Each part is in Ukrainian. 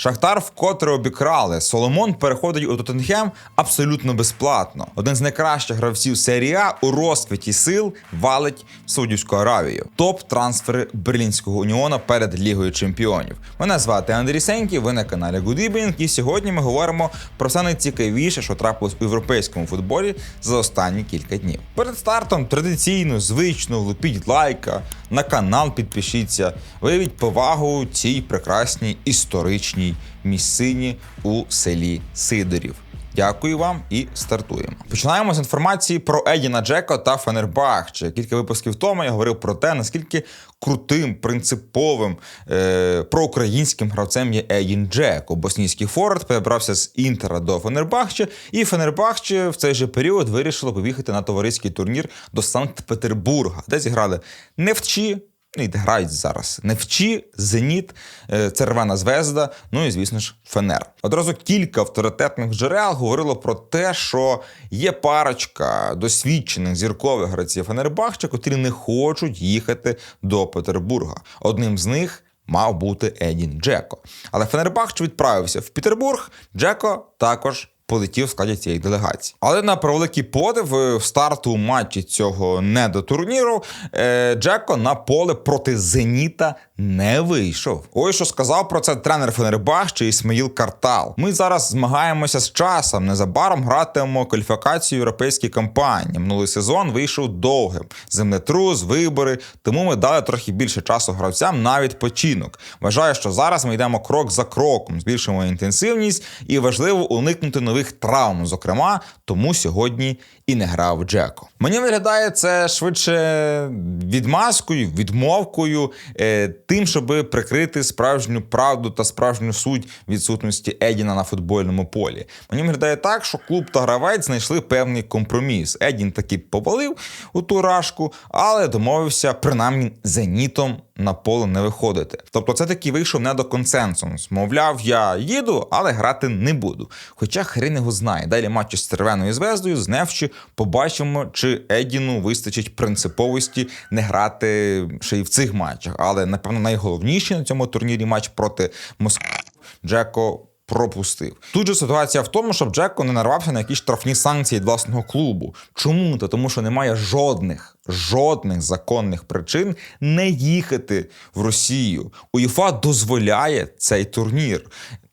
Шахтар вкотре обікрали. Соломон переходить у Тоттенхем абсолютно безплатно. Один з найкращих гравців серії А у розквіті сил валить Саудівську Аравію. Топ трансфери Берлінського уніона перед Лігою Чемпіонів. Мене звати Андрій Сенький, ви на каналі Good і сьогодні ми говоримо про все найцікавіше, що трапилось у європейському футболі за останні кілька днів. Перед стартом традиційно, звично влупіть лайка, на канал підпишіться, виявіть повагу цій прекрасній історичній місцині у селі Сидорів. Дякую вам і стартуємо. Починаємо з інформації про Едіна Джеко та Фенербахче. Кілька випусків тому я говорив про те, наскільки крутим, принциповим е- проукраїнським гравцем є Едін Джеко. Боснійський форвард перебрався з Інтера до Фенербахче, і Фенербахче в цей же період вирішило поїхати на товариський турнір до Санкт-Петербурга, де зіграли Невчі. Ну, і грають зараз Невчі, Зеніт, е, Цервена Звезда, ну і звісно ж Фенер. Одразу кілька авторитетних джерел говорило про те, що є парочка досвідчених зіркових гравців Фенербахча, котрі не хочуть їхати до Петербурга. Одним з них. Мав бути Едін Джеко. Але Фенербахч відправився в Петербург. Джеко також полетів в складі цієї делегації. Але на превеликий подив е, в старту матчі цього недотурніру е, Джеко на поле проти Зеніта не вийшов. Ось що сказав про це тренер Фенербахче Ісмаїл Картал. Ми зараз змагаємося з часом. Незабаром гратимемо кваліфікацію європейській кампанії. Минулий сезон вийшов довгим. Землетрус, вибори. Тому ми дали трохи більше часу гравцям на відпочинок. Вважаю, що зараз ми йдемо крок за кроком, збільшуємо інтенсивність і важливо уникнути нових травм. Зокрема, тому сьогодні і не грав Джеко. Мені виглядає це швидше відмазкою, відмовкою, е, тим, щоб прикрити справжню правду та справжню суть відсутності Едіна на футбольному полі. Мені виглядає так, що клуб та гравець знайшли певний компроміс. Едін таки повалив у ту рашку, але домовився принаймні зенітом на поле не виходити. Тобто, це таки вийшов не до консенсус. Мовляв, я їду, але грати не буду. Хоча хрен його знає. Далі матчі з червоною звездою з Невчі побачимо, чи Едіну вистачить принциповості не грати ще й в цих матчах. Але напевно найголовніший на цьому турнірі матч проти Москви Джеко. Пропустив тут же ситуація в тому, щоб Джеко не нарвався на якісь штрафні санкції власного клубу. Чому? Та тому, що немає жодних жодних законних причин не їхати в Росію. УЄФА дозволяє цей турнір.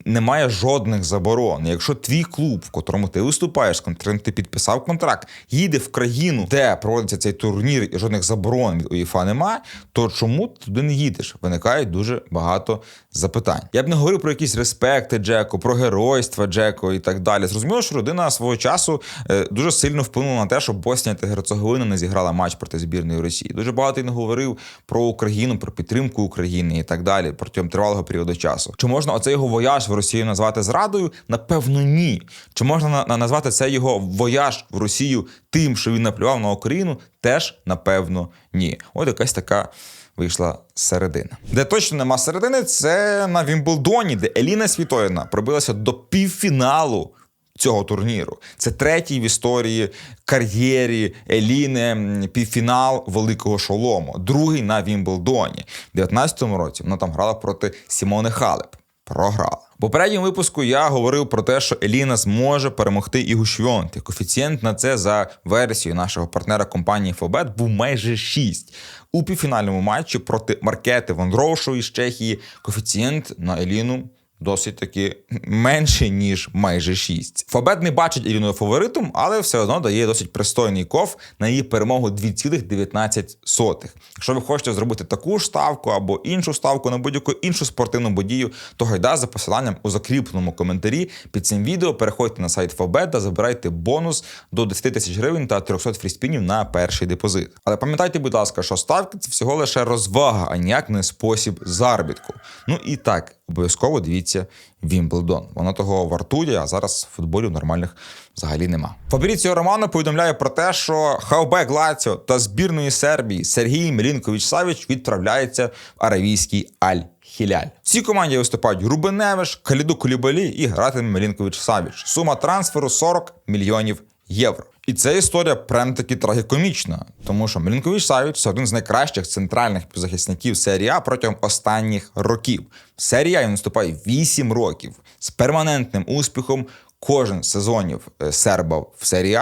Немає жодних заборон. Якщо твій клуб, в котрому ти виступаєш, з ти підписав контракт, їде в країну, де проводиться цей турнір, і жодних заборон від УЄФА немає, то чому ти туди не їдеш? Виникають дуже багато запитань. Я б не говорив про якісь респекти Джеко, про геройства Джеко і так далі. Зрозуміло, що родина свого часу е, дуже сильно вплинула на те, що Боснія та Герцеговина не зіграла матч проти збірної Росії. Дуже багато він говорив про Україну, про підтримку України і так далі протягом тривалого періоду часу. Чи можна оцей його вояж Росію назвати зрадою? Напевно, ні. Чи можна на- назвати це його вояж в Росію тим, що він наплював на Україну? Теж напевно ні. От якась така. Вийшла середина. Де точно нема середини, це на Вімблдоні, де Еліна Світоїна пробилася до півфіналу цього турніру. Це третій в історії кар'єрі Еліни півфінал великого шолому, другий на Вімблдоні. У 19-му році вона там грала проти Сімони Халеп. Програла. Попередньому випуску я говорив про те, що Еліна зможе перемогти Ігу Швьонти. Коефіцієнт на це за версією нашого партнера компанії Фобет був майже 6. У півфінальному матчі проти Маркети Вондроушу із Чехії коефіцієнт на Еліну досить таки менше, ніж майже 6. Фабет не бачить Еліну фаворитом, але все одно дає досить пристойний ков на її перемогу 2,19. Якщо ви хочете зробити таку ж ставку або іншу ставку на будь-яку іншу спортивну подію, то гайда за посиланням у закріпленому коментарі під цим відео переходьте на сайт Фабет та забирайте бонус до 10 тисяч гривень та 300 фріспінів на перший депозит. Але пам'ятайте, будь ласка, що ставки це всього лише розвага, а ніяк не спосіб заробітку. Ну і так, обов'язково дивіться Вімблдон. Воно того вартує, а зараз футболів нормальних взагалі нема. Фабріціо Романо повідомляє про те, що хавбек Лаціо та збірної Сербії Сергій Мілінкович Савіч відправляється в аравійський Аль. Хіляль. В цій команді виступають Рубен Невиш, Каліду Кулібалі і гратиме Мелінкович Савіч. Сума трансферу 40 мільйонів євро. І ця історія прям таки трагікомічна, тому що Мілінкович Савіч це один з найкращих центральних захисників серії А протягом останніх років. В серії він наступає 8 років з перманентним успіхом. Кожен сезонів е, серба в серії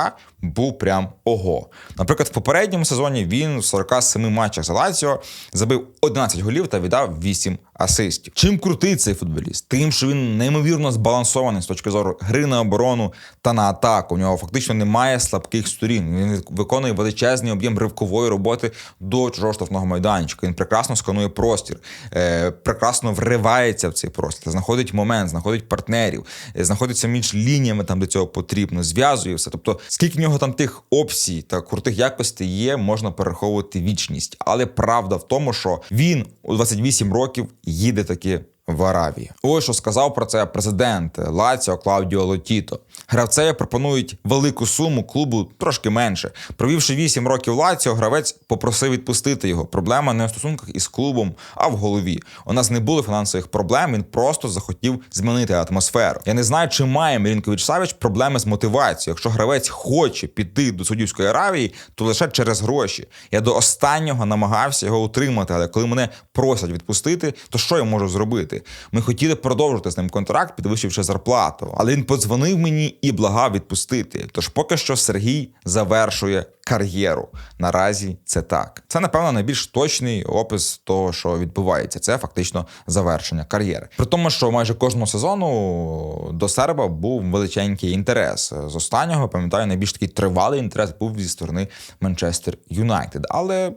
був прям ого. Наприклад, в попередньому сезоні він в 47 матчах за Лаціо забив 11 голів та віддав 8 асистів. Чим крутий цей футболіст? Тим, що він неймовірно збалансований з точки зору гри на оборону та на атаку. У нього фактично немає слабких сторін. Він виконує величезний об'єм ривкової роботи до чужого штрафного майданчика. Він прекрасно сканує простір, е, прекрасно вривається в цей простір, знаходить момент, знаходить партнерів, е, знаходиться між лініями там, де цього потрібно, зв'язує все. Тобто, скільки в нього там тих опцій та крутих якостей є, можна перераховувати вічність. Але правда в тому, що він у 28 років їде таки в Аравії. Ось що сказав про це президент Лаціо Клаудіо Лотіто. Гравцеві пропонують велику суму клубу трошки менше. Провівши 8 років Лаціо, гравець попросив відпустити його. Проблема не в стосунках із клубом, а в голові. У нас не було фінансових проблем. Він просто захотів змінити атмосферу. Я не знаю, чи має Мілінкович Савич проблеми з мотивацією. Якщо гравець хоче піти до Судівської Аравії, то лише через гроші. Я до останнього намагався його утримати, але коли мене просять відпустити, то що я можу зробити? Ми хотіли продовжити з ним контракт, підвищивши зарплату. Але він подзвонив мені і благав відпустити. Тож поки що Сергій завершує кар'єру. Наразі це так. Це напевно найбільш точний опис того, що відбувається. Це фактично завершення кар'єри. При тому, що майже кожного сезону до серба був величенький інтерес. З останнього пам'ятаю, найбільш такий тривалий інтерес був зі сторони Манчестер Юнайтед. Але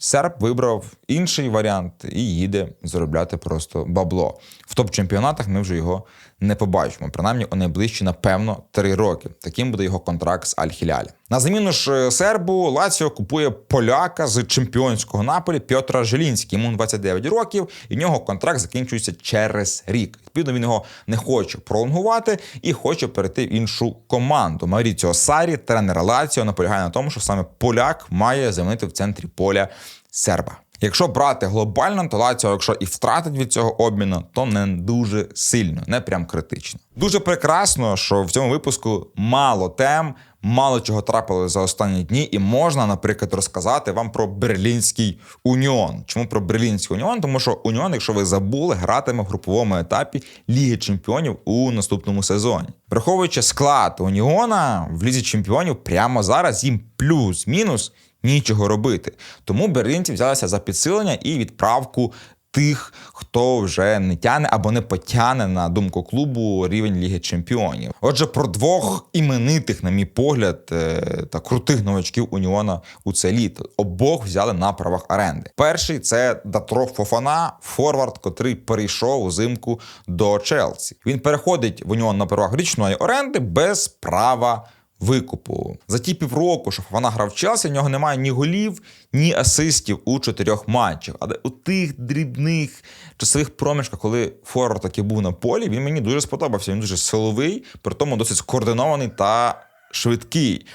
Серб вибрав інший варіант і їде заробляти просто бабло. В топ-чемпіонатах ми вже його не побачимо. Принаймні у найближчі, напевно, три роки. Таким буде його контракт з Аль-Хілялі. На заміну ж сербу Лаціо купує поляка з чемпіонського наполі Пьотра Желінський. Йому 29 років, і в нього контракт закінчується через рік. Відповідно, він його не хоче пролонгувати і хоче перейти в іншу команду. Маріціо Сарі, тренер Лаціо, наполягає на тому, що саме поляк має замінити в центрі поля серба. Якщо брати глобально, то Лаціо, якщо і втратить від цього обміну, то не дуже сильно, не прям критично. Дуже прекрасно, що в цьому випуску мало тем, мало чого трапилось за останні дні, і можна, наприклад, розказати вам про Берлінський уніон. Чому про Берлінський уніон? Тому що уніон, якщо ви забули, гратиме в груповому етапі Ліги Чемпіонів у наступному сезоні. Враховуючи склад уніона в лізі чемпіонів, прямо зараз їм плюс-мінус нічого робити. Тому берлінці взялися за підсилення і відправку. Тих, хто вже не тяне або не потяне на думку клубу рівень Ліги Чемпіонів. Отже, про двох іменитих, на мій погляд, е, та крутих новачків Уніона у це літо. Обох взяли на правах оренди. Перший це Датро Фофана, форвард, котрий перейшов узимку до Челсі. Він переходить в Уніон на правах річної оренди без права викупу. За ті півроку, що вона грав час, в нього немає ні голів, ні асистів у чотирьох матчах. Але у тих дрібних часових проміжках, коли Форвард таки був на полі, він мені дуже сподобався. Він дуже силовий, при тому досить скоординований та швидкий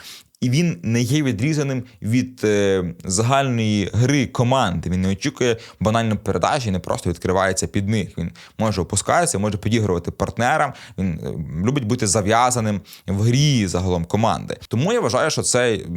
і він не є відрізаним від е, загальної гри команди. Він не очікує банально передачі, не просто відкривається під них. Він може опускатися, може підігрувати партнерам. Він е, любить бути зав'язаним в грі загалом команди. Тому я вважаю, що цей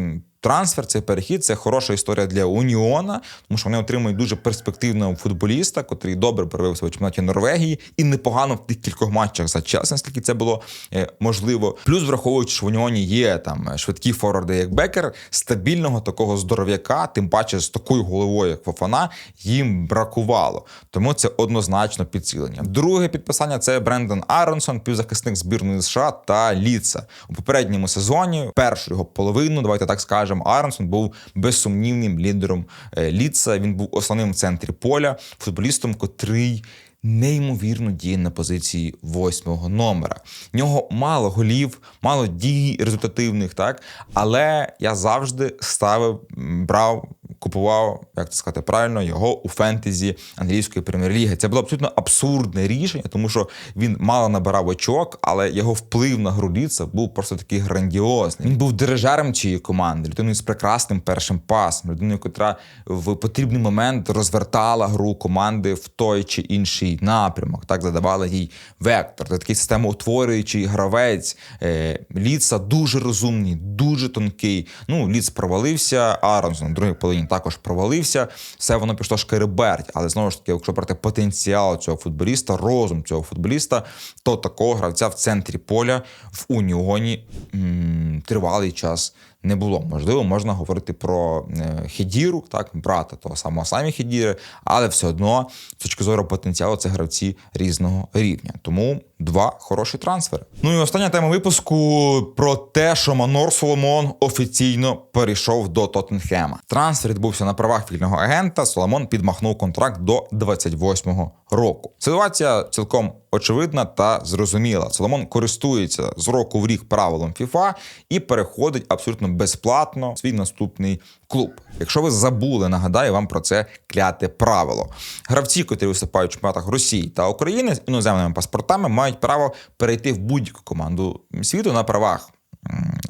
трансфер, цей перехід це хороша історія для Уніона, тому що вони отримують дуже перспективного футболіста, котрий добре проявився в чемпіонаті Норвегії і непогано в тих кількох матчах за Челсі, наскільки це було е, можливо. Плюс враховуючи, що в Уніоні є там швидкі форварди, як Бекер, стабільного такого здоров'яка, тим паче з такою головою, як Фофана, їм бракувало. Тому це однозначно підсилення. Друге підписання це Брендон Аронсон, півзахисник збірної США та Ліца у попередньому сезоні. Першу його половину, давайте так скажемо. Джем Аронсон був безсумнівним лідером е, Ліца. Він був основним в центрі поля, футболістом, котрий. Неймовірно діє на позиції восьмого номера. В нього мало голів, мало дій результативних, так але я завжди ставив, брав купував, як це сказати правильно, його у фентезі англійської прем'єр-ліги. Це було абсолютно абсурдне рішення, тому що він мало набирав очок, але його вплив на гру Ліца був просто такий грандіозний. Він був дирижером цієї команди, людиною з прекрасним першим пасом, людиною, яка в потрібний момент розвертала гру команди в той чи інший напрямок. Так задавала їй вектор. Це такий системоутворюючий гравець. Е, Ліца дуже розумний, дуже тонкий. Ну, Ліц провалився, Аронсон в другій половині також провалився. Все воно пішло шкереберть. Але знову ж таки, якщо брати потенціал цього футболіста, розум цього футболіста, то такого гравця в центрі поля в Уніоні м- тривалий час не було. Можливо, можна говорити про е, Хедіру, так, брата того самого самі Хедіри, але все одно, з точки зору потенціалу, це гравці різного рівня. Тому два хороші трансфери. Ну і остання тема випуску про те, що Манор Соломон офіційно перейшов до Тоттенхема. Трансфер відбувся на правах вільного агента. Соломон підмахнув контракт до 28-го року. Ситуація цілком очевидна та зрозуміла. Соломон користується з року в рік правилом FIFA і переходить абсолютно безплатно свій наступний клуб. Якщо ви забули, нагадаю вам про це кляте правило. Гравці, котрі виступають в чемпіонатах Росії та України з іноземними паспортами, мають право перейти в будь-яку команду світу на правах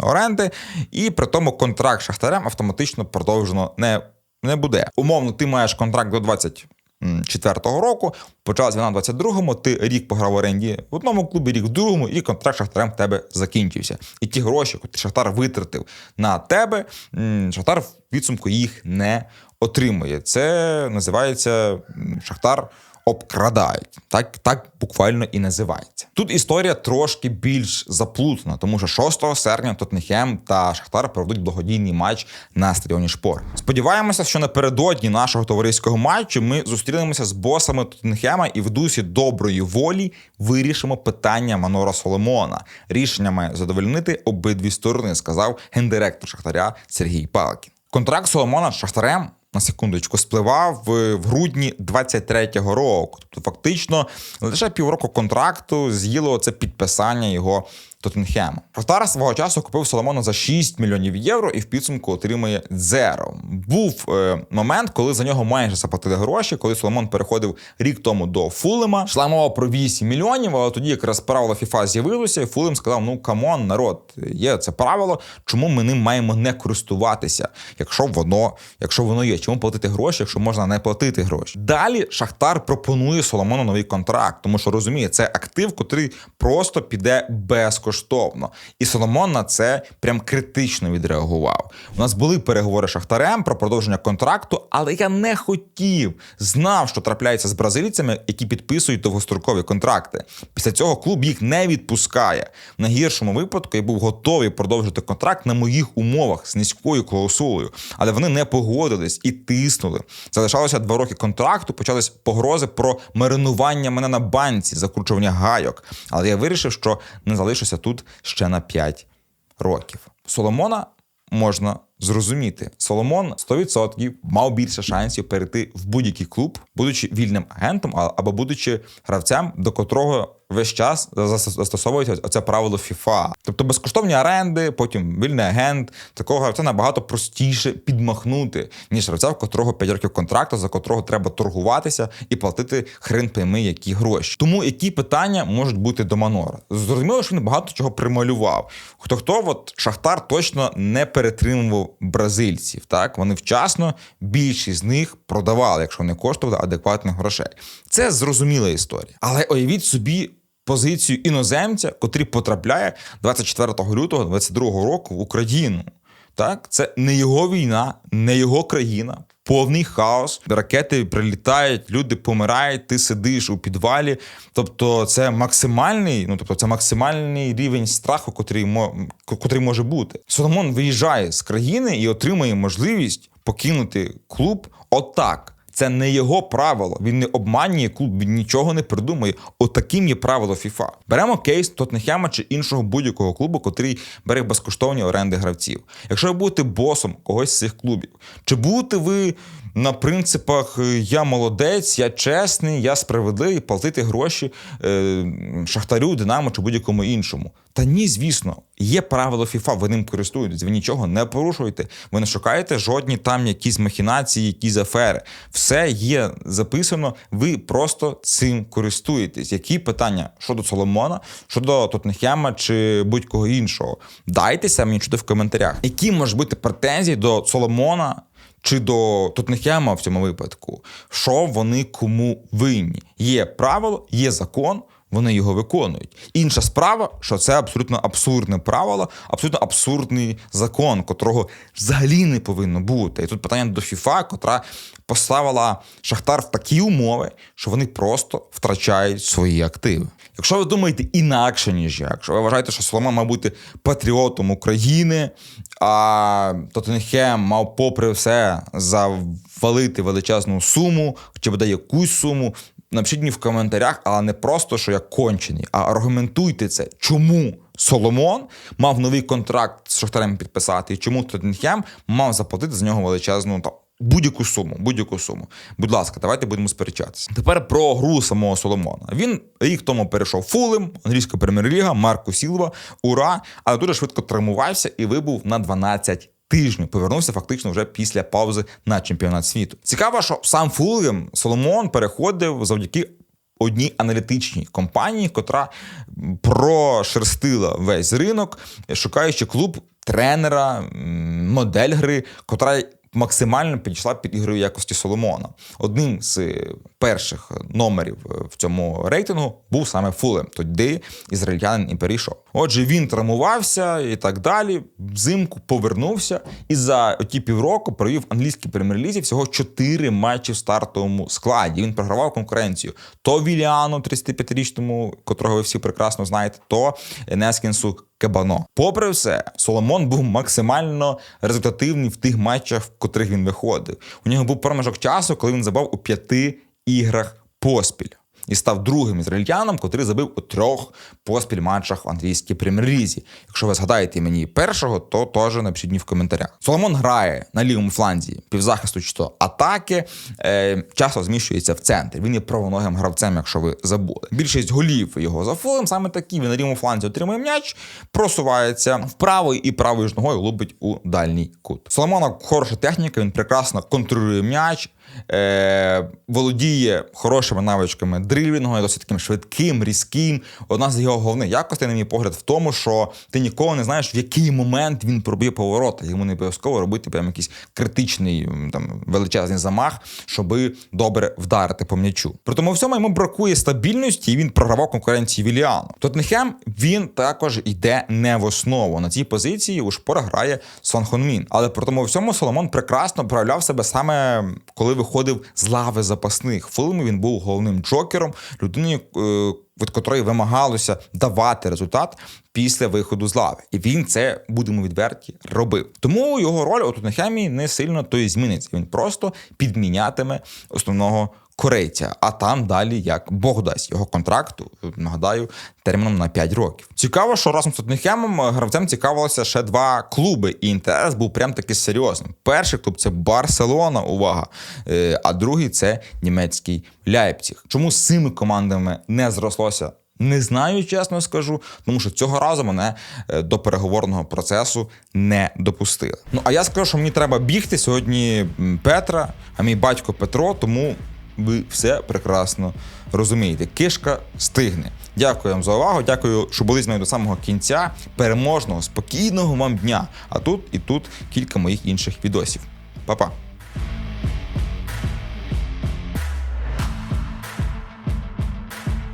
оренди, і при тому контракт з шахтарем автоматично продовжено не, не буде. Умовно, ти маєш контракт до 20 четвертого року, почалась війна в 22-му, ти рік пограв в оренді в одному клубі, рік в другому, і контракт шахтарем в тебе закінчився. І ті гроші, які Шахтар витратив на тебе, Шахтар в підсумку їх не отримує. Це називається Шахтар. Обкрадають, так так буквально і називається. Тут історія трошки більш заплутана, тому що 6 серпня Тоттенхем та Шахтар проведуть благодійний матч на стадіоні Шпор. Сподіваємося, що напередодні нашого товариського матчу ми зустрінемося з босами Тоттенхема і в дусі доброї волі вирішимо питання Манора Соломона. Рішення має задовольнити обидві сторони, сказав гендиректор Шахтаря Сергій Палкін. Контракт Соломона з Шахтарем на секундочку спливав в, грудні 23-го року. Тобто, фактично, лише півроку контракту з'їло це підписання його Тоттенхему. Шахтар свого часу купив Соломона за 6 мільйонів євро і в підсумку отримує дзеро. Був е, момент, коли за нього майже заплатили гроші, коли Соломон переходив рік тому до Фулема. Йшла мова про 8 мільйонів, але тоді якраз правило FIFA з'явилося, і Фулем сказав: ну камон, народ, є це правило, чому ми ним маємо не користуватися, якщо воно, якщо воно є. Чому платити гроші, якщо можна не платити гроші? Далі Шахтар пропонує Соломону новий контракт, тому що розуміє, це актив, котрий просто піде безкоштовно. І Соломон на це прям критично відреагував. У нас були переговори з Шахтарем про продовження контракту, але я не хотів, знав, що трапляється з бразильцями, які підписують довгострокові контракти. Після цього клуб їх не відпускає. В найгіршому випадку я був готовий продовжити контракт на моїх умовах з низькою клаусулою, але вони не погодились і тиснули. Залишалося два роки контракту. Почались погрози про маринування мене на банці, закручування гайок. Але я вирішив, що не залишуся тут ще на 5 років. Соломона можна зрозуміти. Соломон 100% мав більше шансів перейти в будь-який клуб, будучи вільним агентом або будучи гравцем, до котрого весь час зас- застосовується оце правило FIFA. Тобто безкоштовні оренди, потім вільний агент. Такого гравця набагато простіше підмахнути, ніж гравця, в котрого 5 років контракту, за котрого треба торгуватися і платити хрен пойми які гроші. Тому які питання можуть бути до Манора? Зрозуміло, що він багато чого прималював. Хто хто, от Шахтар точно не перетримував бразильців. Так вони вчасно більшість з них продавали, якщо вони коштували адекватних грошей. Це зрозуміла історія. Але уявіть собі. Позицію іноземця, котрий потрапляє 24 лютого 22 року в Україну. Так, це не його війна, не його країна, повний хаос. Ракети прилітають, люди помирають, ти сидиш у підвалі. Тобто, це максимальний, ну тобто, це максимальний рівень страху, котрий котрий може бути. Соломон виїжджає з країни і отримує можливість покинути клуб отак. Це не його правило. Він не обманює клуб, він нічого не придумує. Отаким є правило FIFA. Беремо кейс Тотнехема чи іншого будь-якого клубу, котрий бере безкоштовні оренди гравців. Якщо ви будете босом когось з цих клубів, чи будете ви на принципах е, я молодець, я чесний, я справедливий, платити гроші е, Шахтарю, Динамо чи будь-якому іншому. Та ні, звісно, є правило FIFA, ви ним користуєтесь, ви нічого не порушуєте, ви не шукаєте жодні там якісь махінації, якісь афери. Все є записано, ви просто цим користуєтесь. Які питання щодо Соломона, щодо Тоттенхема чи будь-кого іншого? Дайтеся мені чути в коментарях. Які можуть бути претензії до Соломона? Чи до Тоттенхема в цьому випадку, що вони кому винні? Є правило, є закон, вони його виконують. Інша справа, що це абсолютно абсурдне правило, абсолютно абсурдний закон, котрого взагалі не повинно бути. І тут питання до ФІФА, котра поставила Шахтар в такі умови, що вони просто втрачають свої активи. Якщо ви думаєте інакше, ніж я, якщо ви вважаєте, що Соломон мав бути патріотом України, а Тоттенхем мав, попри все, завалити величезну суму, чи бодай якусь суму, напишіть мені в коментарях, але не просто, що я кончений, а аргументуйте це, чому Соломон мав новий контракт з Шахтарем підписати, і чому Тоттенхем мав заплатити за нього величезну. Будь-яку суму, будь-яку суму. Будь ласка, давайте будемо сперечатися. Тепер про гру самого Соломона. Він рік тому перейшов Фулем, англійська прем'єр-ліга, Марко Сілва, ура, але дуже швидко травмувався і вибув на 12 тижнів. Повернувся фактично вже після паузи на чемпіонат світу. Цікаво, що сам Фулем Соломон переходив завдяки. Одній аналітичній компанії, котра прошерстила весь ринок, шукаючи клуб тренера, модель гри, котра максимально підійшла під ігрою якості Соломона. Одним з перших номерів в цьому рейтингу був саме Фулем, тоді ізраїльтянин і перейшов. Отже, він травмувався і так далі. Взимку повернувся і за ті півроку провів англійській прем'єр-лізі всього 4 матчі в стартовому складі. Він програвав конкуренцію то Віліану, 35-річному, котрого ви всі прекрасно знаєте, то Нескінсу Кабано. Попри все, Соломон був максимально результативний в тих матчах, в котрих він виходив. У нього був проміжок часу, коли він забав у п'яти іграх поспіль. І став другим ізраїльтяном, котрий забив у трьох поспіль матчах в англійській прем'єр-лізі. Якщо ви згадаєте мені першого, то теж напишіть в коментарях. Соломон грає на лівому фланзі півзахисту чи то атаки, е, часто зміщується в центр. Він є правоногим гравцем, якщо ви забули. Більшість голів його за фолем саме такі. Він на лівому фланзі отримує м'яч, просувається вправо і правою ж ногою лубить у дальній кут. Соломона хороша техніка, він прекрасно контролює м'яч. Е, володіє хорошими навичками дрильвінгу, досить таким швидким, різким. Одна з його головних якостей, на мій погляд, в тому, що ти ніколи не знаєш, в який момент він проб'є поворота. Йому не обов'язково робити прям якийсь критичний там величезний замах, щоби добре вдарити по м'ячу. При тому всьому йому бракує стабільності, і він програвав конкуренції Віліану. Тоттенхем він також йде не в основу. На цій позиції у шпора грає Сон Хонмін. Але при тому всьому Соломон прекрасно проявляв себе саме коли виходив з лави запасних. В він був головним джокером, людиною, е, від котрої вимагалося давати результат після виходу з лави. І він це, будемо відверті, робив. Тому його роль у Тоттенхемі не сильно то і зміниться. Він просто підмінятиме основного корейця, а там далі як Бог дасть його контракту, нагадаю, терміном на 5 років. Цікаво, що разом з Тоттенхемом гравцем цікавилося ще два клуби, і інтерес був прям таки серйозним. Перший клуб це Барселона, увага, е, а другий це німецький Ляйпціг. Чому з цими командами не зрослося? Не знаю, чесно скажу, тому що цього разу мене е, до переговорного процесу не допустили. Ну а я скажу, що мені треба бігти сьогодні Петра, а мій батько Петро, тому ви все прекрасно розумієте. Кишка стигне. Дякую вам за увагу. Дякую, що були з мною до самого кінця. Переможного, спокійного вам дня. А тут і тут кілька моїх інших відосів. Па-па!